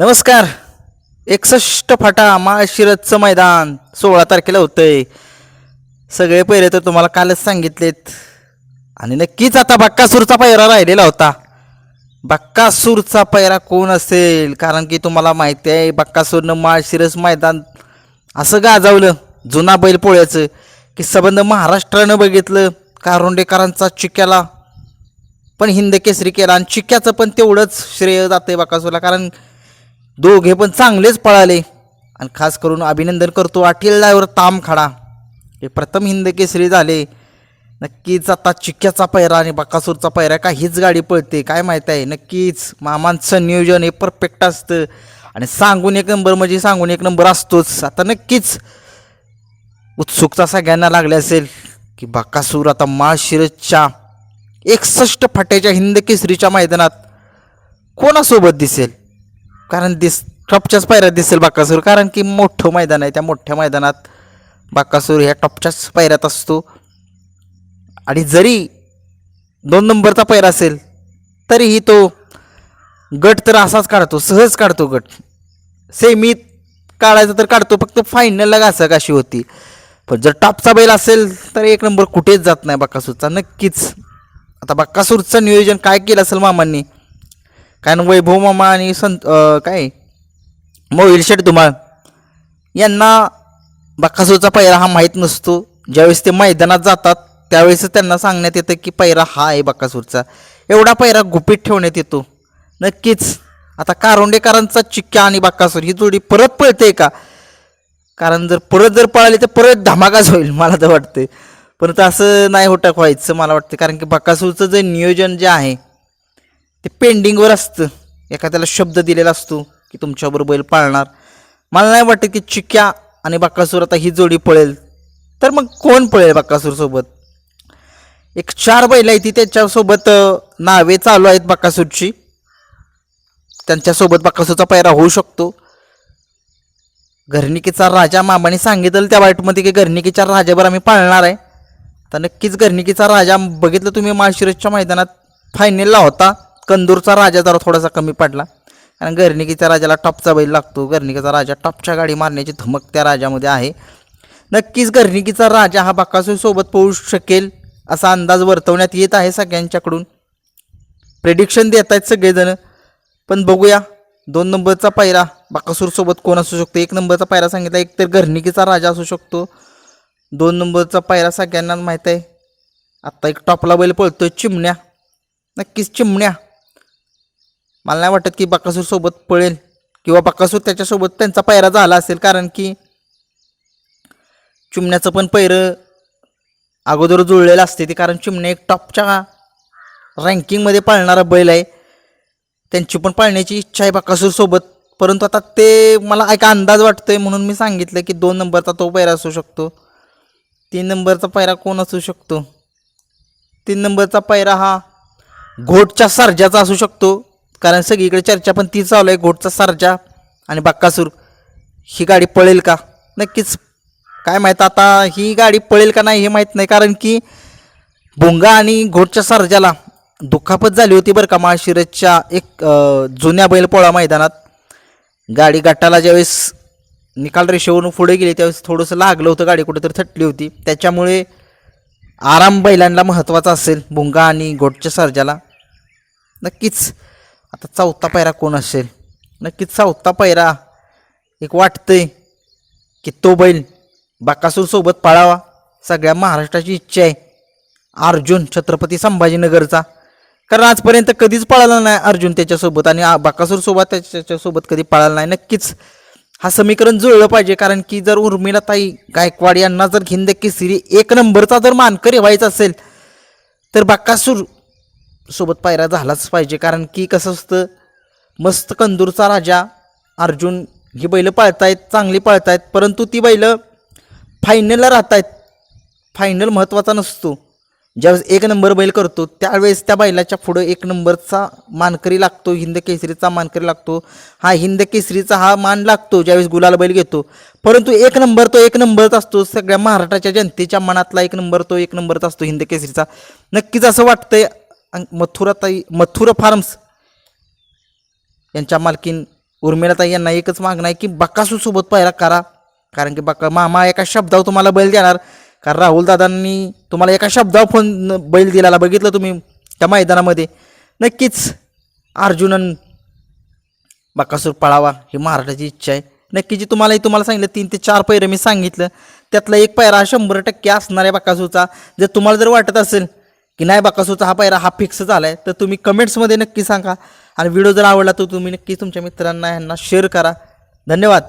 नमस्कार. एकसष्ट फाटा माळशिरतचं मैदान सोळा तारखेला होतंय. सगळे पहिरे तर तुम्हाला कालच सांगितलेत. आणि नक्कीच आता बक्कासूरचा पैरा राहिलेला होता. बक्कासूरचा पैरा कोण असेल? कारण की तुम्हाला माहिती आहे बक्कासूरनं माळशिरस मैदान असं गाजवलं. जुना बैल पोळ्याचं. की सबंध महाराष्ट्रानं बघितलं. कारोंडेकरांचा चिक्याला पण हिंद केसरी केला. आणि चिक्याचं पण तेवढंच श्रेय जातं आहे बक्कासूरला. कारण दोघे पण चांगलेच पळाले. आणि खास करून अभिनंदन करतो अठील ड्रायव्हर तामखाडा हे प्रथम हिंद केसरी झाले. नक्कीच आता चिक्क्याचा पैरा आणि बकासूरचा पैरा का हीच गाडी पळते काय माहीत आहे. नक्कीच मामांचं नियोजन हे परफेक्ट असतं. आणि सांगून एक नंबर म्हणजे सांगून एक नंबर असतोच. आता नक्कीच उत्सुकता सगळ्यांना लागली असेल की बकासूर आता माळशिरसच्या एकसष्ट फाट्याच्या हिंद केसरीच्या मैदानात कोणासोबत दिसेल? कारण दिस टॉपच्याच पायऱ्यात दिसेल बाकासूर. कारण की मोठं मैदान आहे त्या मोठ्या मैदानात बाकासूर ह्या टॉपच्याच पायऱ्यात असतो. आणि जरी दोन नंबरचा पैरा असेल तरीही तो गट तर असाच काढतो सहज काढतो गट. सेमीत काढायचं तर काढतो फक्त फायनलला घासाघाशी होती. पण जर टॉपचा बैल असेल तर एक नंबर कुठेच जात नाही बाक्कासूरचा नक्कीच. आता बाक्कासूरचं नियोजन काय केलं असेल मामांनी? कारण वैभव मामा आणि संत काय? मोहिल शेठ धुमाळ. यांना बक्कासूरचा पायरा हा माहीत नसतो. ज्यावेळेस ते मैदानात जातात त्यावेळेस त्यांना सांगण्यात येतं की पायरा हा आहे बक्कासूरचा एवढा पायरा गुपित ठेवण्यात येतो. नक्कीच आता कारोंडेकरांचा चिक्क्या आणि बक्कासूर ही जोडी परत पळते का? कारण जर परत जर पळाली तर परत धमाकाच होईल मला तर वाटते परंतु असं नाही होटक व्हायचं मला वाटतं कारण की बकासूरचं जे नियोजन जे आहे ते पेंडिंगवर असतं. एखाद्याला शब्द दिलेला असतो की तुमच्याबरोबर बैल पाळणार. मला नाही वाटत की चिक्या आणि बाकासूर आता ही जोडी पळेल. तर मग कोण पळेल बाकासूरसोबत एक चार बैल आहे ती त्याच्यासोबत नावे चालू आहेत बाकासूरची. त्यांच्यासोबत बाकासूरचा पैरा होऊ शकतो. घरणिकेचा राजा मामाने सांगितलं त्या वाईटमध्ये की घरणिकेच्या राजावर आम्ही पाळणार आहे. तर नक्कीच घरणिकेचा राजा बघितलं तुम्ही माळशिरसच्या मैदानात फायनलला होता. कंदूरचा राजा जरा थोडासा कमी पडला. कारण घरनिकीच्या राजाला टॉपचा बैल लागतो. घरनिकीचा राजा टॉपच्या गाडी मारण्याची धमक त्या राजामध्ये आहे. नक्कीच घरनिकीचा राजा हा बकासूरसोबत पळू शकेल असा अंदाज वर्तवण्यात येत आहे सगळ्यांच्याकडून. प्रेडिक्शन देत आहेत सगळेजण. पण बघूया. दोन नंबरचा पायरा बाकासूरसोबत कोण असू शकतो? एक नंबरचा पायरा सांगितला एक तर घरनिकीचा राजा असू शकतो. दोन नंबरचा पायरा सगळ्यांना माहीत आहे. आत्ता एक टॉपला बैल पळतोय चिमण्या. नक्कीच चिमण्या. मला नाही वाटत की बाकासूरसोबत पळेल किंवा बाकासूर त्याच्यासोबत त्यांचा पायरा झाला असेल कारण की चिमण्याचं पण पैरं अगोदर जुळलेलं असते ते कारण चिमण्या एक टॉपच्या रँकिंगमध्ये पाळणारा बैल आहे. त्यांची पण पाळण्याची इच्छा आहे बकासूरसोबत परंतु आता ते मला एक अंदाज वाटतोय म्हणून मी सांगितलं की दोन नंबरचा तो पैरा असू शकतो. तीन नंबरचा पैरा कोण असू शकतो? तीन नंबरचा पैरा हा घोटच्या सर्जाचा असू शकतो. कारण सगळीकडे चर्चा पण ती चालू आहे. घोटचा सारजा आणि बक्कासूर ही गाडी पळेल का? नक्कीच. काय माहीत आता ही गाडी पळेल का नाही हे माहीत नाही. कारण की भुंगा आणि घोटच्या सारजाला दुखापत झाली होती बरं का माळशिरसच्या एक जुन्या बैलपोळा मैदानात. गाडी गटाला ज्यावेळेस निकाल रेषेवरून पुढे गेली त्यावेळेस थोडंसं लागलं होतं. गाडी कुठेतरी थटली होती. त्याच्यामुळे आराम बैलांना महत्त्वाचा असेल. भुंगा आणि घोटच्या सर्जाला. नक्कीच. आता चौथा पायरा कोण असेल? नक्कीच चौथा पायरा एक वाटतंय की तो बैल बाकासूरसोबत पळावा. सगळ्या महाराष्ट्राची इच्छा आहे. अर्जुन छत्रपती संभाजीनगरचा. कारण आजपर्यंत कधीच पळाला नाही अर्जुन त्याच्यासोबत आणि बाकासूरसोबत त्याच्यासोबत कधी पळाला नाही. नक्कीच हा समीकरण जुळलं पाहिजे. कारण की जर उर्मिलाताई गायकवाड यांना जर हिंद केसरी एक नंबरचा जर मानकरी व्हायचा असेल तर बाकासूर सोबत पायरा झालाच पाहिजे. कारण की कसं असतं मस्त कंदूरचा राजा अर्जुन ही बैलं पळतायत चांगली पळतायत परंतु ती बैलं फायनलला राहत आहेत फायनल महत्त्वाचा नसतो. ज्यावेळेस एक नंबर बैल करतो त्यावेळेस त्या बैलाच्या पुढं एक नंबरचा मानकरी लागतो हिंद केसरीचा मानकरी लागतो. हा हिंद केसरीचा हा मान लागतो ज्यावेळेस गुलाल बैल घेतो. परंतु एक नंबर तो एक नंबरच असतो. सगळ्या महाराष्ट्राच्या जनतेच्या मनातला एक नंबर तो एक नंबरच असतो हिंद केसरीचा. नक्कीच असं वाटतंय मथुराताई मथुरा फार्म्स. यांच्या मालकीन उर्मिलाताई यांना एकच मागणं आहे की बकासूसोबत पहिला करा. कारण की बक्का मामा एका शब्दावर तुम्हाला बैल देणार. कारण राहुल दादांनी तुम्हाला एका शब्दावर फोन बैल दिलेला बघितलं तुम्ही त्या मैदानामध्ये. नक्कीच अर्जुनन बकासूर पळावा ही महाराष्ट्राची इच्छा आहे. नक्की जी तुम्हालाही तुम्हाला सांगितलं तीन ते चार पैरं मी सांगितलं. त्यातला एक पैरा शंभर टक्के असणार आहे बक्कासूरचा जर तुम्हाला जर वाटत असेल की नाही बक्कासूरचा हा पैरा हा फिक्स झाला आहे तर तुम्ही कमेंट्समध्ये नक्की सांगा. आणि व्हिडिओ जर आवडला तर तुम्ही नक्की तुमच्या मित्रांना ह्यांना शेअर करा. धन्यवाद.